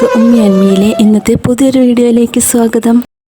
എല്ലാവർക്കും ഉമ്മി അന്മിയിലെ ഇന്നത്തെ പുതിയൊരു വീഡിയോയിലേക്ക് സ്വാഗതം.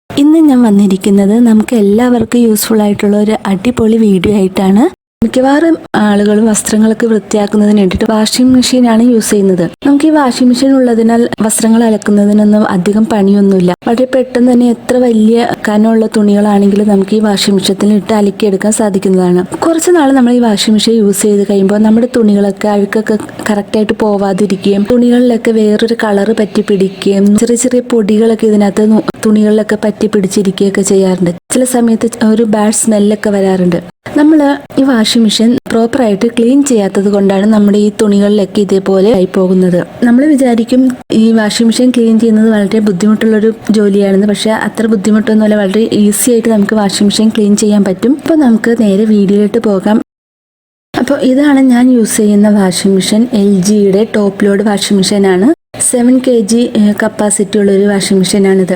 ഇന്ന് ഞാൻ വന്നിരിക്കുന്നത് നമുക്ക് എല്ലാവർക്കും യൂസ്ഫുൾ ആയിട്ടുള്ള ഒരു അടിപൊളി വീഡിയോ ആയിട്ടാണ്. മിക്കവാറും ആളുകൾ വസ്ത്രങ്ങളൊക്കെ വൃത്തിയാക്കുന്നതിന് വേണ്ടിയിട്ട് വാഷിംഗ് മെഷീനാണ് യൂസ് ചെയ്യുന്നത്. നമുക്ക് ഈ വാഷിംഗ് മെഷീൻ ഉള്ളതിനാൽ വസ്ത്രങ്ങൾ അലക്കുന്നതിനൊന്നും അധികം പണിയൊന്നുമില്ല. വളരെ പെട്ടെന്ന് തന്നെ എത്ര വലിയ കനമുള്ള തുണികളാണെങ്കിലും നമുക്ക് ഈ വാഷിംഗ് മെഷീനിൽ ഇട്ട് അലക്കിയെടുക്കാൻ സാധിക്കുന്നതാണ്. കുറച്ച് നാൾ നമ്മൾ ഈ വാഷിംഗ് മെഷീൻ യൂസ് ചെയ്ത് കഴിയുമ്പോൾ നമ്മുടെ തുണികളൊക്കെ അഴുക്കൊക്കെ കറക്റ്റായിട്ട് പോവാതിരിക്കുകയും തുണികളിലൊക്കെ വേറൊരു കളറ് പറ്റി പിടിക്കുകയും ചെറിയ ചെറിയ പൊടികളൊക്കെ ഇതിനകത്ത് തുണികളിലൊക്കെ പറ്റി പിടിച്ചിരിക്കുകയൊക്കെ ചെയ്യാറുണ്ട്. ചില സമയത്ത് ഒരു ബാഡ് സ്മെല്ലൊക്കെ വരാറുണ്ട്. നമ്മൾ ഈ വാഷിംഗ് മെഷീൻ പ്രോപ്പറായിട്ട് ക്ലീൻ ചെയ്യാത്തത് കൊണ്ടാണ് നമ്മുടെ ഈ തുണികളിലൊക്കെ ഇതേപോലെ ആയി പോകുന്നത്. നമ്മൾ വിചാരിക്കും ഈ വാഷിംഗ് മെഷീൻ ക്ലീൻ ചെയ്യുന്നത് വളരെ ബുദ്ധിമുട്ടുള്ളൊരു ജോലിയാണെന്ന്. പക്ഷേ അത്ര ബുദ്ധിമുട്ടൊന്നുമല്ല. വളരെ ഈസി ആയിട്ട് നമുക്ക് വാഷിംഗ് മെഷീൻ ക്ലീൻ ചെയ്യാൻ പറ്റും. അപ്പോൾ നമുക്ക് നേരെ വീഡിയോയിലോട്ട് പോകാം. അപ്പോൾ ഇതാണ് ഞാൻ യൂസ് ചെയ്യുന്ന വാഷിംഗ് മെഷീൻ എൽ ജിയുടെ ടോപ്പ് ലോഡ് വാഷിംഗ് മെഷീനാണ് സെവൻ കെ ജി കപ്പാസിറ്റി ഉള്ള ഒരു വാഷിംഗ് മെഷീനാണിത്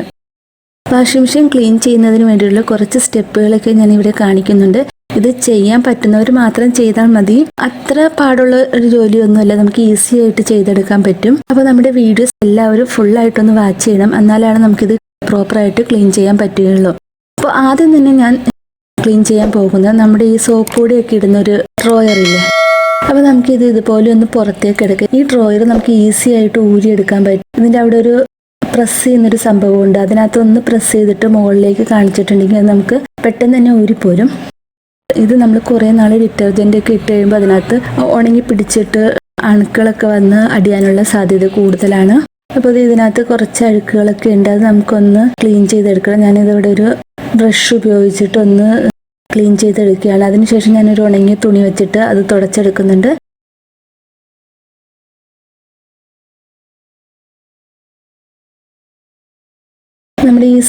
വാഷിംഗ് മെഷീൻ ക്ലീൻ ചെയ്യുന്നതിന് വേണ്ടിയുള്ള കുറച്ച് സ്റ്റെപ്പുകളൊക്കെ ഞാൻ ഇവിടെ കാണിക്കുന്നുണ്ട്. ഇത് ചെയ്യാൻ പറ്റുന്നവർ മാത്രം ചെയ്താൽ മതി. അത്ര പാടുള്ള ഒരു ജോലിയൊന്നുമല്ല. നമുക്ക് ഈസി ആയിട്ട് ചെയ്തെടുക്കാൻ പറ്റും. അപ്പോൾ നമ്മുടെ വീഡിയോസ് എല്ലാവരും ഫുള്ളായിട്ടൊന്ന് വാച്ച് ചെയ്യണം. എന്നാലാണ് നമുക്കിത് പ്രോപ്പറായിട്ട് ക്ലീൻ ചെയ്യാൻ പറ്റുകയുള്ളൂ. അപ്പോൾ ആദ്യം തന്നെ ഞാൻ ക്ലീൻ ചെയ്യാൻ പോകുന്നത് നമ്മുടെ ഈ സോപ്പ് പൊടിയൊക്കെ ഇടുന്ന ഒരു ഡ്രോയർ ഇല്ലേ? അപ്പോൾ നമുക്കിത് ഇതുപോലെ ഒന്ന് പുറത്തേക്ക് എടുക്കാം. ഈ ഡ്രോയർ നമുക്ക് ഈസി ആയിട്ട് ഊരിയെടുക്കാൻ പറ്റും. ഇതിന്റെ അവിടെ ഒരു പ്രസ് ചെയ്യുന്നൊരു സംഭവമുണ്ട്. അതിനകത്ത് ഒന്ന് പ്രസ് ചെയ്തിട്ട് മുകളിലേക്ക് കാണിച്ചിട്ടുണ്ടെങ്കിൽ നമുക്ക് പെട്ടെന്ന് തന്നെ ഊരിപ്പോരും. ഇത് നമ്മൾ കുറേ നാൾ ഡിറ്റർജന്റ് ഒക്കെ ഇട്ട് കഴിയുമ്പോൾ അതിനകത്ത് ഉണങ്ങി പിടിച്ചിട്ട് അണുക്കളൊക്കെ വന്ന് അടിയാനുള്ള സാധ്യത കൂടുതലാണ്. അപ്പോൾ ഇത് ഇതിനകത്ത് കുറച്ച് അഴുക്കുകളൊക്കെ ഉണ്ട്. അത് നമുക്കൊന്ന് ക്ലീൻ ചെയ്തെടുക്കണം. ഞാനിതിവിടെ ഒരു ബ്രഷ് ഉപയോഗിച്ചിട്ട് ഒന്ന് ക്ലീൻ ചെയ്തെടുക്കുകയാണ്. അതിനുശേഷം ഞാനൊരു ഉണങ്ങിയ തുണി വെച്ചിട്ട് അത് തുടച്ചെടുക്കുന്നുണ്ട്.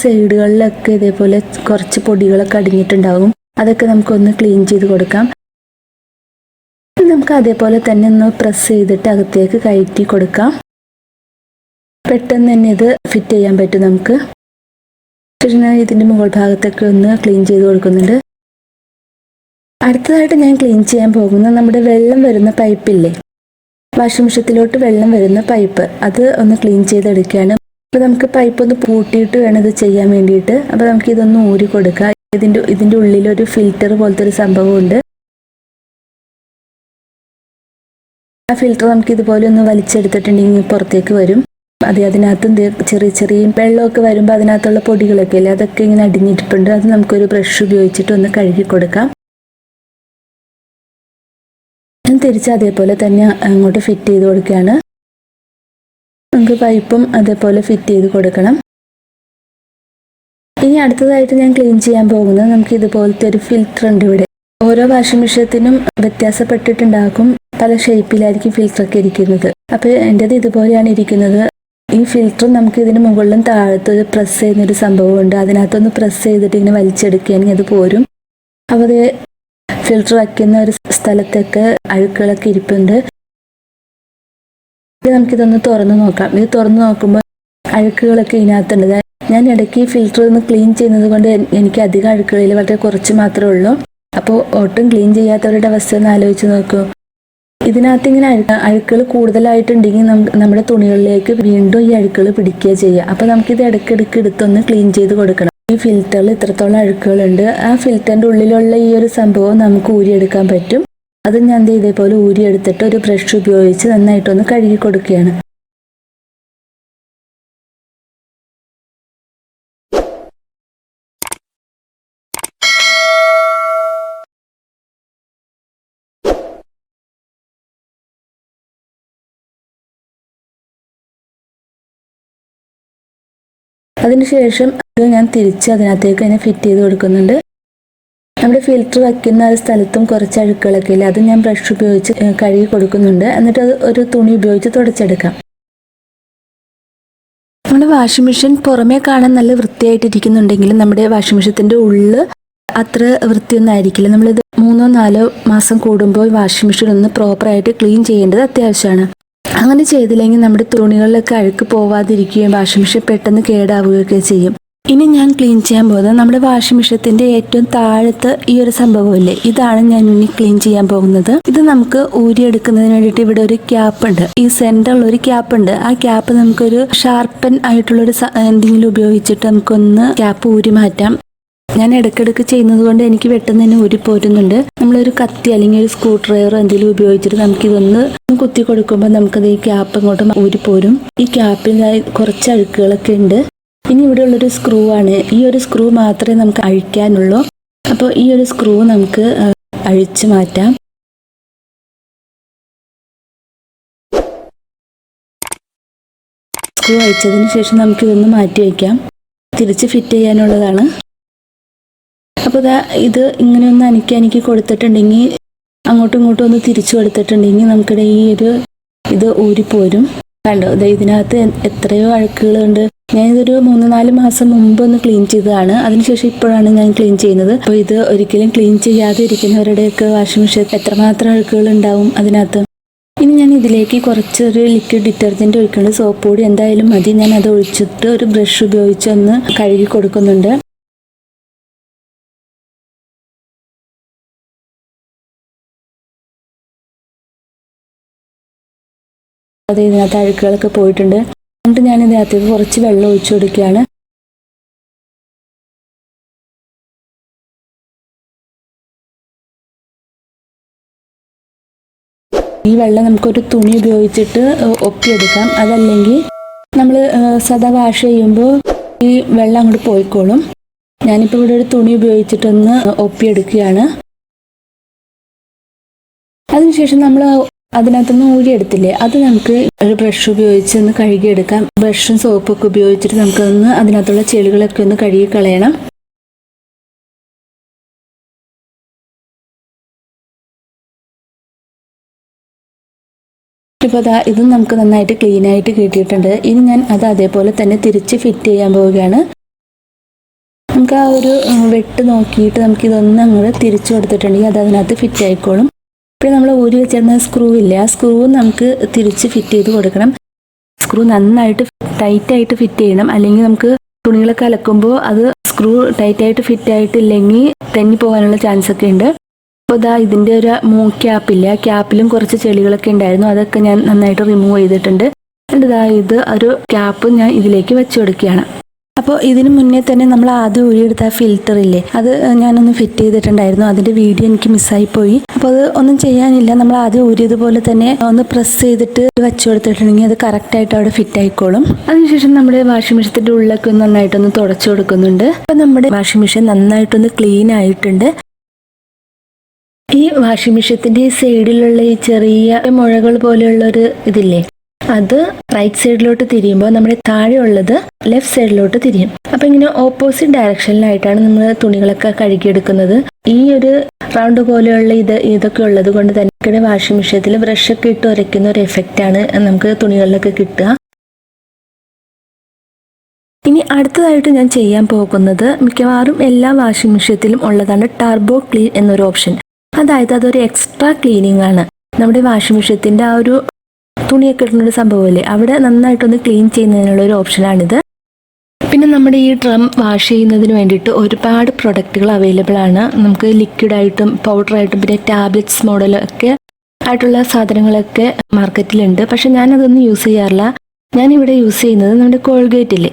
സൈഡുകളിലൊക്കെ ഇതേപോലെ കുറച്ച് പൊടികളൊക്കെ അടിഞ്ഞിട്ടുണ്ടാകും അതൊക്കെ നമുക്കൊന്ന് ക്ലീൻ ചെയ്ത് കൊടുക്കാം. നമുക്ക് അതേപോലെ തന്നെ ഒന്ന് പ്രസ് ചെയ്തിട്ട് അകത്തേക്ക് കയറ്റി കൊടുക്കാം. പെട്ടെന്ന് തന്നെ ഇത് ഫിറ്റ് ചെയ്യാൻ പറ്റും നമുക്ക്. ഇതിന്റെ മുകൾ ഭാഗത്തൊക്കെ ഒന്ന് ക്ലീൻ ചെയ്ത് കൊടുക്കുന്നുണ്ട്. അടുത്തതായിട്ട് ഞാൻ ക്ലീൻ ചെയ്യാൻ പോകുന്നത് നമ്മുടെ വെള്ളം വരുന്ന പൈപ്പില്ലേ വാഷിംഗ് മെഷീനിലോട്ട് വെള്ളം വരുന്ന പൈപ്പ് അത് ഒന്ന് ക്ലീൻ ചെയ്തെടുക്കുകയാണ്. അപ്പോൾ നമുക്ക് പൈപ്പ് ഒന്ന് പൂട്ടിയിട്ട് വേണം ഇത് ചെയ്യാൻ വേണ്ടിയിട്ട്. അപ്പോൾ നമുക്ക് ഇതൊന്ന് ഊരി കൊടുക്കാം. ഇതിന്റെ ഇതിന്റെ ഉള്ളിൽ ഒരു ഫിൽറ്റർ പോലത്തെ ഒരു സംഭവമുണ്ട്. ആ ഫിൽറ്റർ നമുക്ക് ഇതുപോലെ ഒന്ന് വലിച്ചെടുത്തിട്ടുണ്ടെങ്കിൽ പുറത്തേക്ക് വരും. അതെ അതിനകത്തും ചെറിയ ചെറിയ വെള്ളമൊക്കെ വരുമ്പോൾ അതിനകത്തുള്ള പൊടികളൊക്കെ അല്ലേ അതൊക്കെ ഇങ്ങനെ അടിഞ്ഞിട്ടിട്ടുണ്ട്. അത് നമുക്കൊരു ബ്രഷ് ഉപയോഗിച്ചിട്ട് ഒന്ന് കഴുകി കൊടുക്കാം. തിരിച്ച് അതേപോലെ തന്നെ അങ്ങോട്ട് ഫിറ്റ് ചെയ്ത് കൊടുക്കുകയാണ്. നമുക്ക് പൈപ്പും അതേപോലെ ഫിറ്റ് ചെയ്ത് കൊടുക്കണം. ഇനി അടുത്തതായിട്ട് ഞാൻ ക്ലീൻ ചെയ്യാൻ പോകുന്നത് നമുക്ക് ഇതുപോലത്തെ ഒരു ഫിൽറ്റർ ഉണ്ട് ഇവിടെ. ഓരോ വാഷിംഗ് മെഷീനത്തിനും വ്യത്യാസപ്പെട്ടിട്ടുണ്ടാകും പല ഷേപ്പിലായിരിക്കും ഫിൽറ്റർ ഒക്കെ ഇരിക്കുന്നത്. അപ്പോൾ എന്റെത് ഇതുപോലെയാണ് ഇരിക്കുന്നത്. ഈ ഫിൽറ്റർ നമുക്ക് ഇതിന് മുകളിലും താഴത്ത് ഒരു പ്രസ് ചെയ്യുന്നൊരു സംഭവമുണ്ട്. അതിനകത്തൊന്ന് പ്രസ് ചെയ്തിട്ട് ഇങ്ങനെ വലിച്ചെടുക്കുകയാണെങ്കിൽ അത് പോരും. അപ്പോൾ അത് ഫിൽറ്റർ വയ്ക്കുന്ന ഒരു സ്ഥലത്തൊക്കെ അഴുക്കുകളൊക്കെ ഇരിപ്പുണ്ട്. നമുക്കിതൊന്ന് തുറന്ന് നോക്കാം. ഇത് തുറന്ന് നോക്കുമ്പോൾ അഴുക്കുകളൊക്കെ ഇതിനകത്തുണ്ട്. ഞാൻ ഇടയ്ക്ക് ഫിൽറ്റർ ഒന്ന് ക്ലീൻ ചെയ്യുന്നത് കൊണ്ട് എനിക്ക് അധികം അഴുക്കുകളിൽ വളരെ കുറച്ച് മാത്രമേ ഉള്ളൂ. അപ്പോൾ ഒട്ടും ക്ലീൻ ചെയ്യാത്തവരുടെ അവസ്ഥ ഒന്ന് ആലോചിച്ച് നോക്കൂ. ഇതിനകത്ത് ഇങ്ങനെ അഴുക്ക അഴുക്കുകൾ കൂടുതലായിട്ടുണ്ടെങ്കിൽ നമ്മുടെ തുണികളിലേക്ക് വീണ്ടും ഈ അഴുക്കുകൾ പിടിക്കുക ചെയ്യുക. അപ്പോൾ നമുക്കിത് ഇടയ്ക്കിടയ്ക്ക് എടുത്തൊന്ന് ക്ലീൻ ചെയ്ത് കൊടുക്കണം. ഈ ഫിൽറ്ററിൽ ഇത്രത്തോളം അഴുക്കുകളുണ്ട്. ആ ഫിൽറ്ററിന്റെ ഉള്ളിലുള്ള ഈ ഒരു സംഭവം നമുക്ക് ഊരിയെടുക്കാൻ പറ്റും. അത് ഞാൻ ഇതേപോലെ ഊരിയെടുത്തിട്ട് ഒരു ബ്രഷ് ഉപയോഗിച്ച് നന്നായിട്ടൊന്ന് കഴുകി കൊടുക്കുകയാണ്. അതിനുശേഷം അത് ഞാൻ തിരിച്ച് അതിനകത്തേക്ക് തന്നെ ഫിറ്റ് ചെയ്ത് കൊടുക്കുന്നുണ്ട്. നമ്മുടെ ഫിൽറ്റർ വയ്ക്കുന്ന ഒരു സ്ഥലത്തും കുറച്ച് അഴുക്കുകളൊക്കെ ഇല്ല? അത് ഞാൻ ബ്രഷ് ഉപയോഗിച്ച് കഴുകി കൊടുക്കുന്നുണ്ട്. എന്നിട്ട് അത് ഒരു തുണി ഉപയോഗിച്ച് തുടച്ചെടുക്കാം. നമ്മുടെ വാഷിംഗ് മെഷീൻ പുറമേ കാണാൻ നല്ല വൃത്തിയായിട്ടിരിക്കുന്നുണ്ടെങ്കിലും നമ്മുടെ വാഷിംഗ് മെഷീന്റെ ഉള്ളിൽ അത്ര വൃത്തിയൊന്നും ആയിരിക്കില്ല നമ്മളിത് മൂന്നോ നാലോ മാസം കൂടുമ്പോൾ വാഷിംഗ് മെഷീൻ ഒന്ന് പ്രോപ്പറായിട്ട് ക്ലീൻ ചെയ്യേണ്ടത് അത്യാവശ്യമാണ്. അങ്ങനെ ചെയ്തില്ലെങ്കിൽ നമ്മുടെ തുണികളിലൊക്കെ അഴുക്ക് പോവാതിരിക്കുകയും വാഷിംഗ് മെഷീൻ പെട്ടെന്ന് കേടാവുകയൊക്കെ ചെയ്യും. ഇനി ഞാൻ ക്ലീൻ ചെയ്യാൻ പോകുന്നത് നമ്മുടെ വാഷിംഗ് മെഷീനത്തിന്റെ ഏറ്റവും താഴത്ത് ഈ ഒരു സംഭവമില്ലേ? ഇതാണ് ഞാൻ ഇനി ക്ലീൻ ചെയ്യാൻ പോകുന്നത്. ഇത് നമുക്ക് ഊരിയെടുക്കുന്നതിന് വേണ്ടിയിട്ട് ഇവിടെ ഒരു ക്യാപ്പ് ഉണ്ട്. ഈ സെന്ററിൽ ഒരു ക്യാപ്പ് ഉണ്ട്. ആ ക്യാപ്പ് നമുക്കൊരു ഷാർപ്പൻ ആയിട്ടുള്ള ഒരു എന്തെങ്കിലും ഉപയോഗിച്ചിട്ട് നമുക്കൊന്ന് ക്യാപ്പ് ഊരി മാറ്റാം. ഞാൻ ഇടയ്ക്കിടയ്ക്ക് ചെയ്യുന്നത് കൊണ്ട് എനിക്ക് വെട്ടുന്നതിന് ഊരി പോരുന്നുണ്ട്. നമ്മളൊരു കത്തി അല്ലെങ്കിൽ ഒരു സ്ക്രൂ ഡ്രൈവറോ എന്തെങ്കിലും ഉപയോഗിച്ചിട്ട് നമുക്കിതൊന്ന് കുത്തി കൊടുക്കുമ്പോൾ നമുക്കത് ഈ ക്യാപ്പ് ഇങ്ങോട്ട് ഊരി പോരും. ഈ ക്യാപ്പിൽ കുറച്ച് അഴുക്കുകളൊക്കെ ഉണ്ട്. ഇനി ഇവിടെ ഉള്ളൊരു സ്ക്രൂ ആണ്. ഈ ഒരു സ്ക്രൂ മാത്രമേ നമുക്ക് അഴിക്കാനുള്ളൂ. അപ്പോൾ ഈ ഒരു സ്ക്രൂ നമുക്ക് അഴിച്ച് മാറ്റാം. സ്ക്രൂ അഴിച്ചതിന് ശേഷം നമുക്ക് ഇതൊന്ന് മാറ്റി വയ്ക്കാം. തിരിച്ച് ഫിറ്റ് ചെയ്യാനുള്ളതാണ്. അപ്പോൾ ഇതാ ഇത് ഇങ്ങനെ ഒന്ന് അനക്കി അനക്കി കൊടുത്തിട്ടുണ്ടെങ്കിൽ അങ്ങോട്ടും ഇങ്ങോട്ടും ഒന്ന് തിരിച്ചു കൊടുത്തിട്ടുണ്ടെങ്കിൽ നമുക്കിടെ ഈ ഒരു ഇത് ഊരിപ്പോരും. കണ്ടോ? ദേ ഇതിനകത്ത് എത്രയോ അഴുക്കുകളുണ്ട്. ഞാനിതൊരു മൂന്ന് നാല് മാസം മുമ്പ് ഒന്ന് ക്ലീൻ ചെയ്തതാണ്. അതിനുശേഷം ഇപ്പോഴാണ് ഞാൻ ക്ലീൻ ചെയ്യുന്നത്. അപ്പോൾ ഇത് ഒരിക്കലും ക്ലീൻ ചെയ്യാതെ ഇരിക്കുന്നവരുടെയൊക്കെ വാഷിംഗ് മെഷീൻ എത്രമാത്രം അഴുക്കുകൾ ഉണ്ടാവും അതിനകത്ത്. ഇനി ഞാൻ ഇതിലേക്ക് കുറച്ചൊരു ലിക്വിഡ് ഡിറ്റർജന്റ് ഒഴിക്കുന്നുണ്ട്. സോപ്പ് പൊടി എന്തായാലും മതി. ഞാൻ അത് ഒഴിച്ചിട്ട് ഒരു ബ്രഷ് ഉപയോഗിച്ച് ഒന്ന് കഴുകി കൊടുക്കുന്നുണ്ട്. അത് ഇതിനകത്ത് അഴുക്കുകളൊക്കെ പോയിട്ടുണ്ട്. എന്നിട്ട് ഞാൻ ഇതിനകത്തേക്ക് കുറച്ച് വെള്ളം ഒഴിച്ചു കൊടുക്കുകയാണ്. ഈ വെള്ളം നമുക്കൊരു തുണി ഉപയോഗിച്ചിട്ട് ഒപ്പിയെടുക്കാം. അതല്ലെങ്കിൽ നമ്മൾ സദാ വാഷ് ചെയ്യുമ്പോൾ ഈ വെള്ളം അങ്ങോട്ട് പോയിക്കോളും. ഞാനിപ്പോൾ ഇവിടെ ഒരു തുണി ഉപയോഗിച്ചിട്ടൊന്ന് ഒപ്പിയെടുക്കുകയാണ്. അതിനുശേഷം നമ്മൾ അതിനകത്തുനിന്ന് ഊഴിയെടുത്തില്ലേ അത് നമുക്ക് ഒരു ബ്രഷ് ഉപയോഗിച്ച് ഒന്ന് കഴുകിയെടുക്കാം. ബ്രഷും സോപ്പൊക്കെ ഉപയോഗിച്ചിട്ട് നമുക്കൊന്ന് അതിനകത്തുള്ള ചെളികളൊക്കെ ഒന്ന് കഴുകി കളയണം ഇപ്പോൾ അതാ ഇതും നമുക്ക് നന്നായിട്ട് ക്ലീൻ ആയിട്ട് കിട്ടിയിട്ടുണ്ട്. ഇനി ഞാൻ അത് അതേപോലെ തന്നെ തിരിച്ച് ഫിറ്റ് ചെയ്യാൻ പോവുകയാണ്. നമുക്ക് ആ ഒരു വെട്ട് നോക്കിയിട്ട് നമുക്ക് ഇതൊന്ന് അങ്ങോട്ട് തിരിച്ചു കൊടുത്തിട്ടുണ്ടെങ്കിൽ അത് അതിനകത്ത് ഫിറ്റ് ആയിക്കോളും. പിന്നെ നമ്മൾ ഊരി വെച്ചിരുന്ന സ്ക്രൂ ഇല്ല? ആ സ്ക്രൂ നമുക്ക് തിരിച്ച് ഫിറ്റ് ചെയ്ത് കൊടുക്കണം. സ്ക്രൂ നന്നായിട്ട് ടൈറ്റായിട്ട് ഫിറ്റ് ചെയ്യണം. അല്ലെങ്കിൽ നമുക്ക് തുണികളൊക്കെ അലക്കുമ്പോൾ അത് സ്ക്രൂ ടൈറ്റായിട്ട് ഫിറ്റ് ആയിട്ടില്ലെങ്കിൽ തെന്നി പോകാനുള്ള ചാൻസ് ഒക്കെ ഉണ്ട്. അപ്പോൾ ഇതാ ഇതിന്റെ ഒരു മൂ ക്യാപ്പില്ല ക്യാപ്പിലും കുറച്ച് ചെളികളൊക്കെ ഉണ്ടായിരുന്നു. അതൊക്കെ ഞാൻ നന്നായിട്ട് റിമൂവ് ചെയ്തിട്ടുണ്ട്. എന്നിട്ട് ഇത് ഒരു ക്യാപ്പ് ഞാൻ ഇതിലേക്ക് വെച്ചു കൊടുക്കുകയാണ്. അപ്പോൾ ഇതിന് മുന്നേ തന്നെ നമ്മൾ ആദ്യം ഊരിയെടുത്ത ഫിൽറ്റർ ഇല്ലേ? അത് ഞാനൊന്ന് ഫിറ്റ് ചെയ്തിട്ടുണ്ടായിരുന്നു. അതിന്റെ വീഡിയോ എനിക്ക് മിസ്സായി പോയി. അപ്പോൾ അത് ഒന്നും ചെയ്യാനില്ല. നമ്മൾ ആദ്യം ഊരിയതുപോലെ തന്നെ ഒന്ന് പ്രസ് ചെയ്തിട്ട് വെച്ച് കൊടുത്തിട്ടുണ്ടെങ്കിൽ അത് കറക്റ്റായിട്ട് അവിടെ ഫിറ്റ് ആയിക്കോളും. അതിനുശേഷം നമ്മുടെ വാഷിംഗ് മെഷീന്റെ ഉള്ളിലൊക്കെ ഒന്ന് നന്നായിട്ടൊന്ന് തുടച്ചു കൊടുക്കുന്നുണ്ട്. അപ്പോൾ നമ്മുടെ വാഷിംഗ് മെഷീൻ നന്നായിട്ടൊന്ന് ക്ലീൻ ആയിട്ടുണ്ട്. ഈ വാഷിംഗ് മെഷീന്റെ സൈഡിലുള്ള ഈ ചെറിയ മുഴകൾ പോലെയുള്ള ഒരു ഇതില്ലേ? അത് റൈറ്റ് സൈഡിലോട്ട് തിരിയുമ്പോൾ നമ്മുടെ താഴെയുള്ളത് ലെഫ്റ്റ് സൈഡിലോട്ട് തിരിയും. അപ്പൊ ഇങ്ങനെ ഓപ്പോസിറ്റ് ഡയറക്ഷനിലായിട്ടാണ് നമ്മൾ തുണികളൊക്കെ കഴുകിയെടുക്കുന്നത്. ഈ ഒരു റൗണ്ട് പോലെയുള്ള ഇത് ഇതൊക്കെ ഉള്ളത് കൊണ്ട് തന്നെ വാഷിംഗ് മെഷീനിൽ ബ്രഷൊക്കെ ഇട്ട് ഉരയ്ക്കുന്ന ഒരു എഫക്റ്റ് ആണ് നമുക്ക് തുണികളിലൊക്കെ കിട്ടുക. ഇനി അടുത്തതായിട്ട് ഞാൻ ചെയ്യാൻ പോകുന്നത് മിക്കവാറും എല്ലാ വാഷിംഗ് മെഷീനിലും ഉള്ളതാണ് ടർബോ ക്ലീൻ എന്നൊരു ഓപ്ഷൻ അതായത് അതൊരു എക്സ്ട്രാ ക്ലീനിങ് ആണ്. നമ്മുടെ വാഷിംഗ് മെഷീനത്തിന്റെ ആ ഒരു തുണിയൊക്കെ ഇടുന്ന ഒരു സംഭവമല്ലേ? അവിടെ നന്നായിട്ടൊന്ന് ക്ലീൻ ചെയ്യുന്നതിനുള്ള ഒരു ഓപ്ഷനാണിത് പിന്നെ നമ്മുടെ ഈ ഡ്രം വാഷ് ചെയ്യുന്നതിന് വേണ്ടിയിട്ട് ഒരുപാട് പ്രൊഡക്റ്റുകൾ അവൈലബിൾ ആണ്. നമുക്ക് ലിക്വിഡായിട്ടും പൗഡറായിട്ടും പിന്നെ ടാബ്ലറ്റ്സ് മോഡലൊക്കെ ആയിട്ടുള്ള സാധനങ്ങളൊക്കെ മാർക്കറ്റിലുണ്ട് പക്ഷെ ഞാനതൊന്നും യൂസ് ചെയ്യാറില്ല. ഞാൻ ഇവിടെ യൂസ് ചെയ്യുന്നത് നമ്മുടെ കോൾഗേറ്റില്ലേ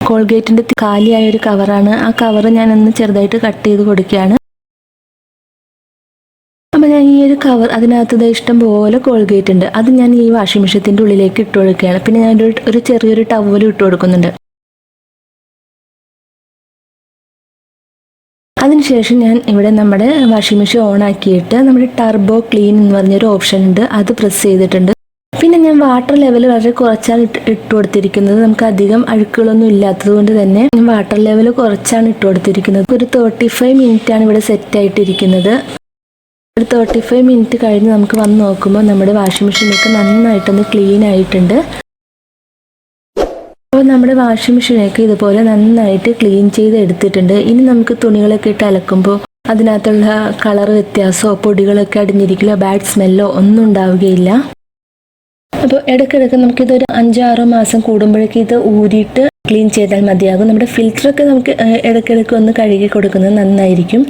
കോൾഗേറ്റിന്റെ കാലിയായ ഒരു കവറാണ് ആ കവർ ഞാനൊന്ന് ചെറുതായിട്ട് കട്ട് ചെയ്ത് കൊടുക്കുകയാണ്. അപ്പം ഞാൻ ഈ ഒരു കവർ അതിനകത്ത് ഇഷ്ടം പോലെ കോൾഗേറ്റ് ഉണ്ട്. അത് ഞാൻ ഈ വാഷിംഗ് മെഷീന്റെ ഉള്ളിലേക്ക് ഇട്ട് കൊടുക്കുകയാണ്. പിന്നെ ഞാൻ ഒരു ചെറിയൊരു ടവൽ ഇട്ട് കൊടുക്കുന്നുണ്ട്. അതിനുശേഷം ഞാൻ ഇവിടെ നമ്മുടെ വാഷിംഗ് മെഷീൻ ഓൺ ആക്കിയിട്ട് നമ്മുടെ ടർബോ ക്ലീൻ എന്ന് പറഞ്ഞൊരു ഓപ്ഷൻ ഉണ്ട്. അത് പ്രസ് ചെയ്തിട്ടുണ്ട്. പിന്നെ ഞാൻ വാട്ടർ ലെവൽ വളരെ കുറച്ചാണ് ഇട്ട് കൊടുത്തിരിക്കുന്നത്. നമുക്ക് അധികം അഴുക്കുകളൊന്നും ഇല്ലാത്തത് കൊണ്ട് തന്നെ വാട്ടർ ലെവൽ കുറച്ചാണ് ഇട്ട് കൊടുത്തിരിക്കുന്നത്. ഒരു തേർട്ടി ഫൈവ് മിനിറ്റ് ആണ് ഇവിടെ സെറ്റ് ആയിട്ടിരിക്കുന്നത്. ഒരു തേർട്ടി ഫൈവ് മിനിറ്റ് കഴിഞ്ഞ് നമുക്ക് വന്ന് നോക്കുമ്പോൾ നമ്മുടെ വാഷിംഗ് മെഷീനൊക്കെ നന്നായിട്ടൊന്ന് ക്ലീൻ ആയിട്ടുണ്ട്. അപ്പോൾ നമ്മുടെ വാഷിംഗ് മെഷീനൊക്കെ ഇതുപോലെ നന്നായിട്ട് ക്ലീൻ ചെയ്ത് എടുത്തിട്ടുണ്ട്. ഇനി നമുക്ക് തുണികളൊക്കെ ഇട്ട് അലക്കുമ്പോൾ അതിനകത്തുള്ള കളർ വ്യത്യാസമോ പൊടികളൊക്കെ അടിഞ്ഞിരിക്കലോ ബാഡ് സ്മെല്ലോ ഒന്നും ഉണ്ടാവുകയില്ല. അപ്പോൾ ഇടയ്ക്കിടയ്ക്ക് നമുക്കിതൊരു അഞ്ചാറോ മാസം കൂടുമ്പോഴേക്ക് ഇത് ഊരിയിട്ട് ക്ലീൻ ചെയ്താൽ മതിയാകും. നമ്മുടെ ഫിൽറ്ററൊക്കെ നമുക്ക് ഇടയ്ക്കിടയ്ക്ക് ഒന്ന് കഴുകി കൊടുക്കുന്നത് നന്നായിരിക്കും.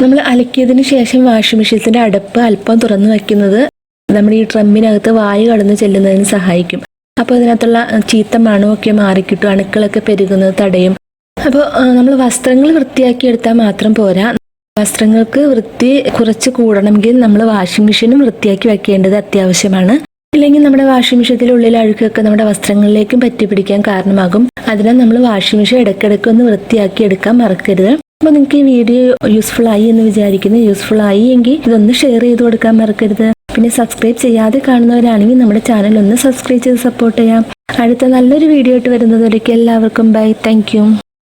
നമ്മൾ അലക്കിയതിന് ശേഷം വാഷിംഗ് മെഷീനത്തിന്റെ അടപ്പ് അല്പം തുറന്നു വയ്ക്കുന്നത് നമ്മുടെ ഈ ഡ്രമ്മിനകത്ത് വായു കടന്ന് ചെല്ലുന്നതിന് സഹായിക്കും. അപ്പോൾ അതിനകത്തുള്ള അഹ്, ചീത്ത മണമൊക്കെ മാറിക്കിട്ടും അണുക്കളൊക്കെ പെരുകുന്നത് തടയും. അപ്പോൾ നമ്മൾ വസ്ത്രങ്ങൾ വൃത്തിയാക്കി എടുത്താൽ മാത്രം പോരാ. വസ്ത്രങ്ങൾക്ക് വൃത്തി കുറച്ച് കൂടണമെങ്കിൽ നമ്മൾ വാഷിംഗ് മെഷീനും വൃത്തിയാക്കി വെക്കേണ്ടത് അത്യാവശ്യമാണ്. ഇല്ലെങ്കിൽ നമ്മുടെ വാഷിംഗ് മെഷീനത്തിലെ ഉള്ളിൽ അഴുക്കൊക്കെ നമ്മുടെ വസ്ത്രങ്ങളിലേക്കും പറ്റി പിടിക്കാൻ കാരണമാകും. അതിനാൽ നമ്മൾ വാഷിംഗ് മെഷീൻ ഇടയ്ക്കിടയ്ക്ക് ഒന്ന് വൃത്തിയാക്കി എടുക്കാൻ മറക്കരുത്. അപ്പോൾ നിങ്ങൾക്ക് ഈ വീഡിയോ യൂസ്ഫുൾ ആയി എന്ന് വിചാരിക്കുന്നു. യൂസ്ഫുൾ ആയി എങ്കിൽ ഇതൊന്ന് ഷെയർ ചെയ്ത് കൊടുക്കാൻ മറക്കരുത്. പിന്നെ സബ്സ്ക്രൈബ് ചെയ്യാതെ കാണുന്നവരാണെങ്കിൽ നമ്മുടെ ചാനൽ ഒന്ന് സബ്സ്ക്രൈബ് ചെയ്ത് സപ്പോർട്ട് ചെയ്യാം. അടുത്ത നല്ലൊരു വീഡിയോ ആയിട്ട് വരുന്നതുവരെ എല്ലാവർക്കും ബൈ താങ്ക്